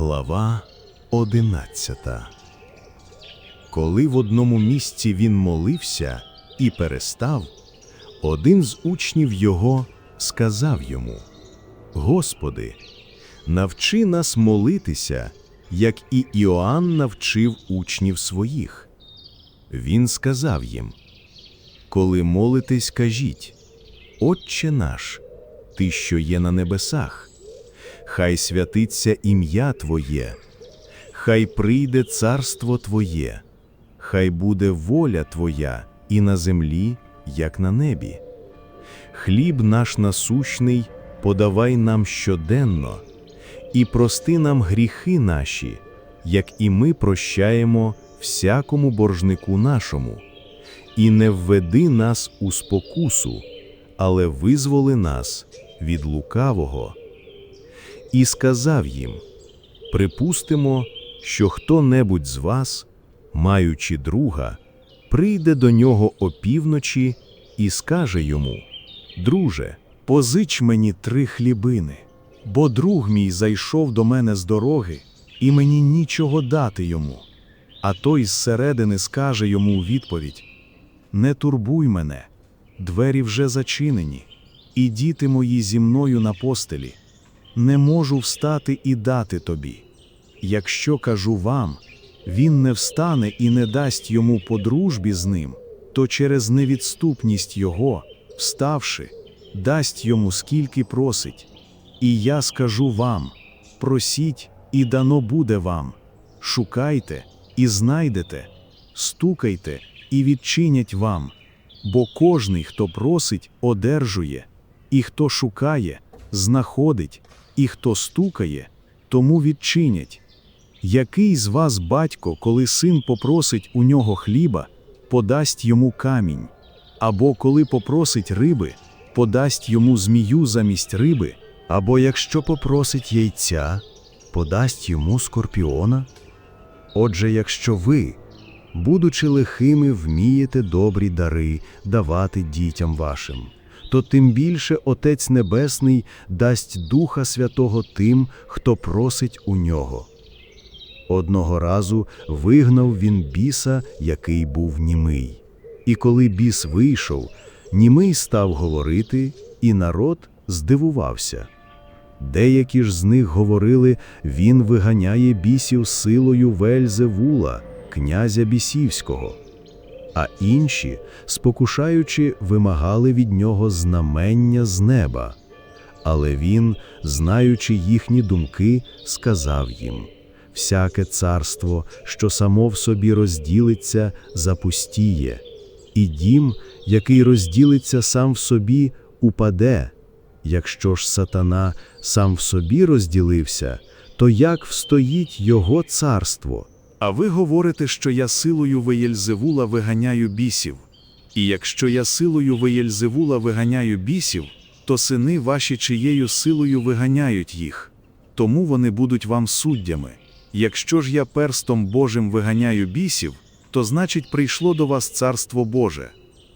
Глава одинадцята Коли в одному місці він молився і перестав, один з учнів його сказав йому: Господи, навчи нас молитися, як і Іоанн навчив учнів своїх. Він сказав їм: Коли молитесь, кажіть, Отче наш, Ти, що є на небесах, хай святиться ім'я Твоє, хай прийде царство Твоє, хай буде воля Твоя і на землі, як на небі. Хліб наш насущний подавай нам щоденно, і прости нам гріхи наші, як і ми прощаємо всякому боржнику нашому, і не введи нас у спокусу, але визволи нас від лукавого. І сказав їм: Припустимо, що хто-небудь з вас, маючи друга, прийде до нього опівночі і скаже йому: Друже, Позич мені три хлібини, бо друг мій зайшов до мене з дороги, і мені нічого дати йому. А той зсередини скаже йому у відповідь: Не турбуй мене, двері вже зачинені, і діти мої зі мною на постелі. Не можу встати і дати тобі. Якщо кажу вам, він не встане і не дасть йому по дружбі з ним, то через невідступність його, вставши, дасть йому скільки просить. І я скажу вам: просіть, і дано буде вам, шукайте і знайдете, стукайте і відчинять вам, бо кожний, хто просить, одержує, і хто шукає, знаходить, і хто стукає, тому відчинять. Який з вас батько, коли син попросить у нього хліба, подасть йому камінь, або коли попросить риби, подасть йому змію замість риби, або якщо попросить яйця, подасть йому скорпіона? Отже, якщо ви, будучи лихими, вмієте добрі дари давати дітям вашим, то тим більше Отець Небесний дасть Духа Святого тим, хто просить у нього. Одного разу вигнав він біса, який був німий. І коли біс вийшов, німий став говорити, і народ здивувався. Деякі ж з них говорили, він виганяє бісів силою Вельзевула, князя бісівського. А інші, спокушаючи, вимагали від нього знамення з неба. Але він, знаючи їхні думки, сказав їм: всяке царство, що само в собі розділиться, запустіє, і дім, який розділиться сам в собі, упаде. Якщо ж сатана сам в собі розділився, то як встоїть його царство? А ви говорите, що я силою Веєльзевула виганяю бісів. І якщо я силою Веєльзевула виганяю бісів, то сини ваші чиєю силою виганяють їх. Тому вони будуть вам суддями. Якщо ж я перстом Божим виганяю бісів, то значить прийшло до вас царство Боже.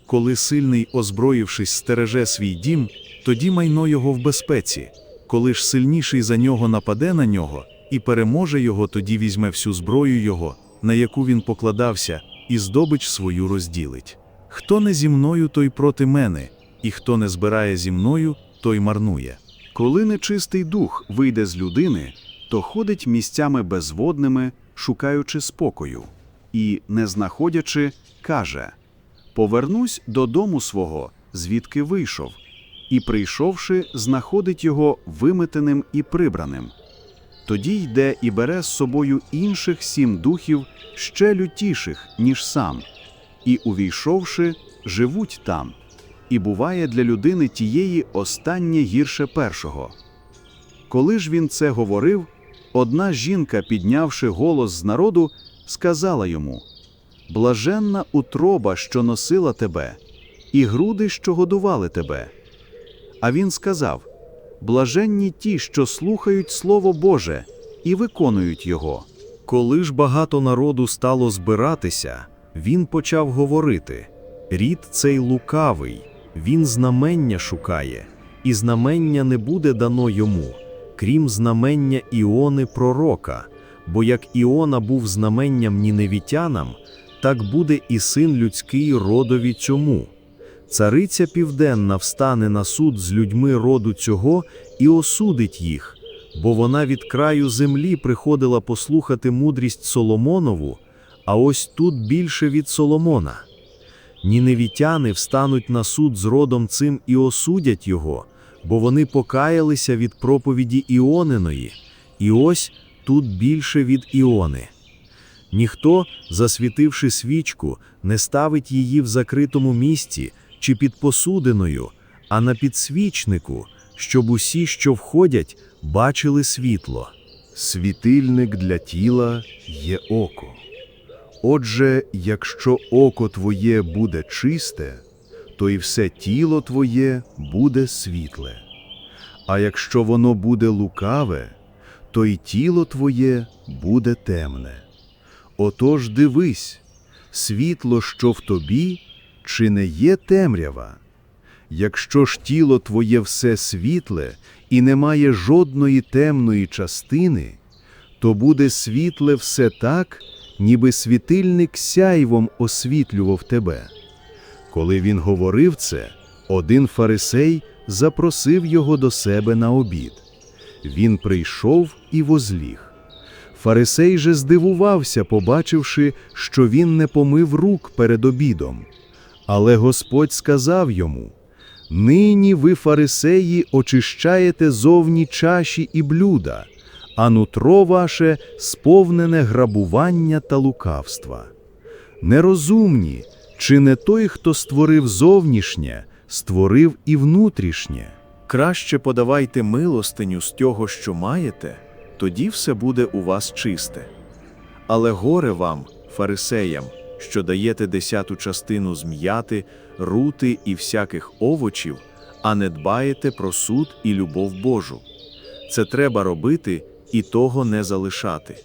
Коли сильний, озброївшись, стереже свій дім, тоді майно його в безпеці. Коли ж сильніший за нього нападе на нього і переможе його, тоді візьме всю зброю його, на яку він покладався, і здобич свою розділить. Хто не зі мною, той проти мене, і хто не збирає зі мною, той марнує. Коли нечистий дух вийде з людини, то ходить місцями безводними, шукаючи спокою, і, не знаходячи, каже: Повернусь додому свого, звідки вийшов, і, прийшовши, знаходить його виметеним і прибраним. Тоді йде і бере з собою інших сім духів, ще лютіших, ніж сам, і, увійшовши, живуть там, і буває для людини тієї останнє гірше першого. Коли ж він це говорив, одна жінка, піднявши голос з народу, сказала йому: Блаженна утроба, що носила тебе, і груди, що годували тебе. А він сказав: Блаженні ті, що слухають Слово Боже і виконують його. Коли ж багато народу стало збиратися, він почав говорити: Рід цей лукавий, він знамення шукає, і знамення не буде дано йому, крім знамення Іони пророка, бо як Іона був знаменням ніневітянам, так буде і син людський родові цьому. Цариця Південна встане на суд з людьми роду цього і осудить їх, бо вона від краю землі приходила послухати мудрість Соломонову, а ось тут більше від Соломона. Ніневітяни встануть на суд з родом цим і осудять його, бо вони покаялися від проповіді Іониної, і ось тут більше від Іони. Ніхто, засвітивши свічку, не ставить її в закритому місці чи під посудиною, а на підсвічнику, щоб усі, що входять, бачили світло. Світильник для тіла є око. Отже, якщо око твоє буде чисте, то і все тіло твоє буде світле. А якщо воно буде лукаве, то й тіло твоє буде темне. Отож дивись, світло, що в тобі, чи не є темрява? Якщо ж тіло твоє все світле і немає жодної темної частини, то буде світле все так, ніби світильник сяйвом освітлював тебе. Коли він говорив це, один фарисей запросив його до себе на обід. Він прийшов і возліг. Фарисей же здивувався, побачивши, що він не помив рук перед обідом. Але Господь сказав йому: Нині ви, фарисеї, очищаєте зовні чаші і блюда, а нутро ваше сповнене грабування та лукавства. Нерозумні, чи не той, хто створив зовнішнє, створив і внутрішнє? Краще подавайте милостиню з того, що маєте, тоді все буде у вас чисте. Але горе вам, фарисеям, що даєте десяту частину з м'яти, рути і всяких овочів, а не дбаєте про суд і любов Божу. Це треба робити і того не залишати.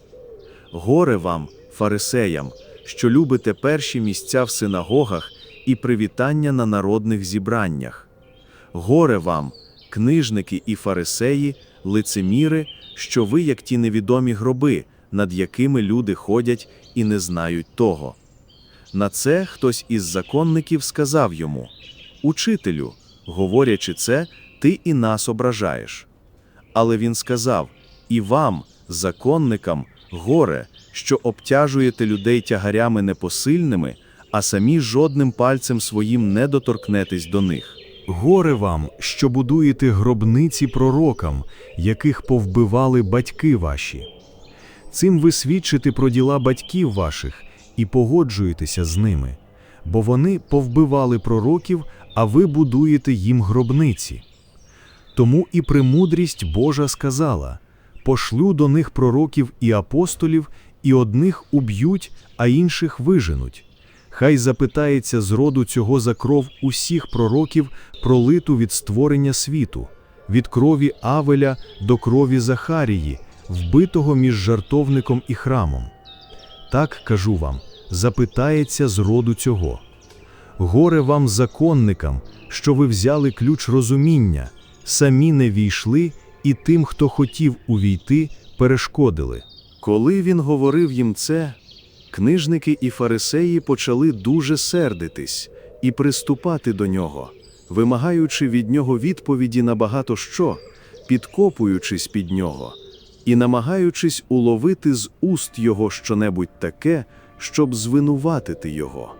Горе вам, фарисеям, що любите перші місця в синагогах і привітання на народних зібраннях. Горе вам, книжники і фарисеї, лицеміри, що ви, як ті невідомі гроби, над якими люди ходять і не знають того. На це хтось із законників сказав йому: Учителю, говорячи це, ти і нас ображаєш. Але він сказав: І вам, законникам, горе, що обтяжуєте людей тягарями непосильними, а самі жодним пальцем своїм не доторкнетесь до них. Горе вам, що будуєте гробниці пророкам, яких повбивали батьки ваші. Цим ви свідчите про діла батьків ваших і погоджуєтеся з ними, бо вони повбивали пророків, а ви будуєте їм гробниці. Тому і премудрість Божа сказала: пошлю до них пророків і апостолів, і одних уб'ють, а інших виженуть. Хай запитається з роду цього за кров усіх пророків, пролиту від створення світу, від крові Авеля до крові Захарії, вбитого між жартовником і храмом. Так кажу вам, запитається з роду цього. Горе вам, законникам, що ви взяли ключ розуміння, самі не війшли, і тим, хто хотів увійти, перешкодили. Коли він говорив їм це, книжники і фарисеї почали дуже сердитись і приступати до нього, вимагаючи від нього відповіді на багато що, підкопуючись під нього і намагаючись уловити з уст його щонебудь таке, щоб звинуватити його.